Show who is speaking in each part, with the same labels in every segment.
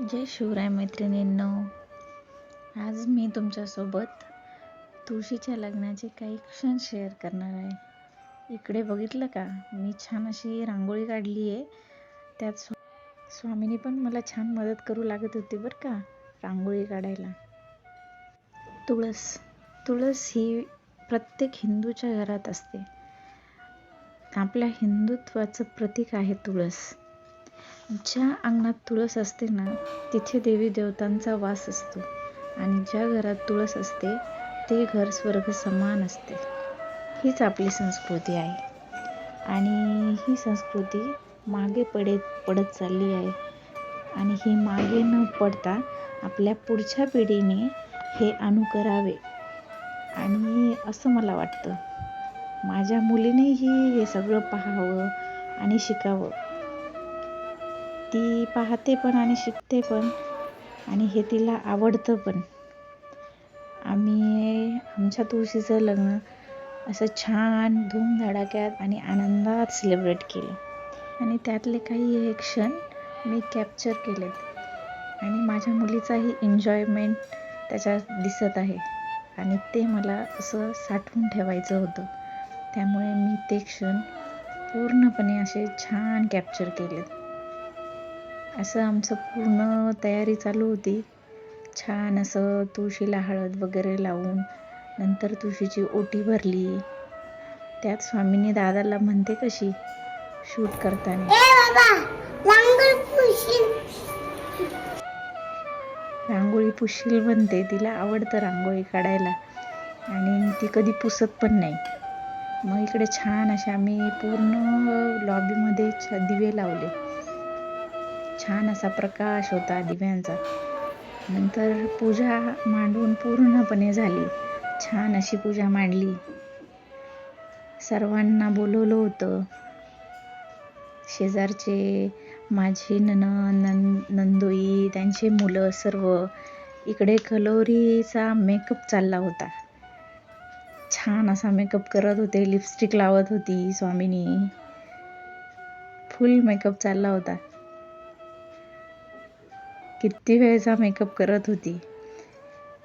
Speaker 1: जय शिवराय मैत्रिणींनो. आज मी तुमच्यासोबत तुळशीच्या लग्नाचे काही क्षण शेअर करणार आहे. इकडे बघितलं का? मी छान अशी रांगोळी काढली आहे. त्यात स्व स्वामीनी पण मला छान मदत करू लागत होती बरं का रांगोळी काढायला. तुळस. तुळस ही प्रत्येक हिंदूच्या घरात असते. आपल्या हिंदुत्वाचं प्रतीक आहे तुळस. ज्या अंगणात तुळस असते ना तिथे देवी देवतांचा वास असतो. आणि ज्या घरात तुळस असते ते घर स्वर्ग समान असते. हीच आपली संस्कृती आहे. आणि ही संस्कृती मागे पडे पडत चालली आहे. आणि ही मागे न पडता आपल्या पुढच्या पिढीने हे अनुकरावे आणि असं मला वाटतं. माझ्या मुलीनेही हे सगळं पाहावं आणि शिकावं. ती पाहते पण आणि शिकते पण आणि हे तिला आवडतं पण. आम्ही आमच्या तुळशीचं लग्न असं छान धूमधडाक्यात आणि आनंदात सेलिब्रेट केलं. आणि त्यातले काही हे क्षण मी कॅप्चर केलेत. आणि माझ्या मुलीचाही एन्जॉयमेंट त्याच्यात दिसत आहे. आणि ते मला असं साठवून ठेवायचं होतं. त्यामुळे मी ते क्षण पूर्णपणे असे छान कॅप्चर केलेत. असं आमचं पूर्ण तयारी चालू होती. छान असं तुळशीला हळद वगैरे लावून नंतर तुळशीची ओटी भरली. त्यात स्वामीनी दादाला म्हणते कशी शूट करताना. रांगोळी पुसशील म्हणते तिला आवडतं रांगोळी काढायला. आणि ती कधी पुसत पण नाही. मग इकडे छान असे आम्ही पूर्ण लॉबीमध्ये दिवे लावले. छान असा प्रकाश होता दिव्यांचा. नंतर पूजा मांडून पूर्णपणे झाली. छान अशी पूजा मांडली. सर्वांना बोलवलं होतं. शेजारचे माझी नन नं नंदोई त्यांचे मुलं सर्व इकडे कलोरीचा मेकअप चालला होता. छान असा मेकअप करत होते लिपस्टिक लावत होती स्वामीनी. फुल मेकअप चालला होता. किती वेळचा मेकअप करत होती.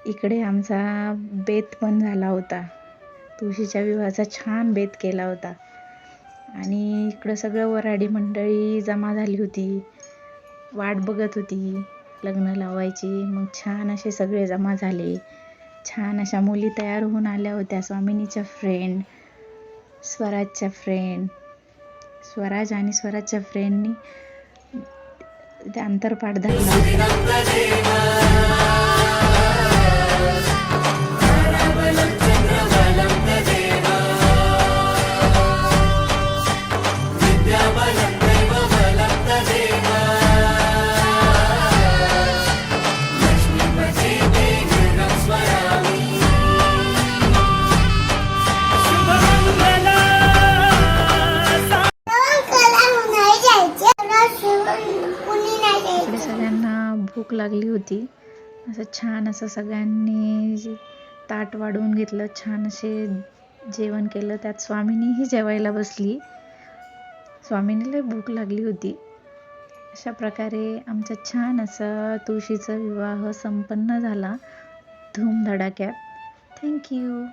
Speaker 1: इकडे आमचा बेत पण झाला होता. तुळशीच्या विवाहाचा छान बेत केला होता. आणि इकडं सगळं वराडी मंडळी जमा झाली होती. वाट बघत होती. लग्न लावायची. मग छान असे सगळे जमा झाले. छान अशा मुली तयार होऊन आल्या होत्या. स्वामिनीच्या फ्रेंड स्वराजच्या फ्रेंड स्वराज आणि स्वराजच्या फ्रेंडनी ते अंतरपाठ धरला. भूक लागली होती. असं छान असं सगळ्यांनी जे ताट वाढवून घेतलं छान असे जेवण केलं. त्यात स्वामिनीही जेवायला बसली. स्वामीनीला भूक लागली होती. अशा प्रकारे आमचा छान असा तुळशीचा विवाह संपन्न झाला. धूमधडाक्यात थँक्यू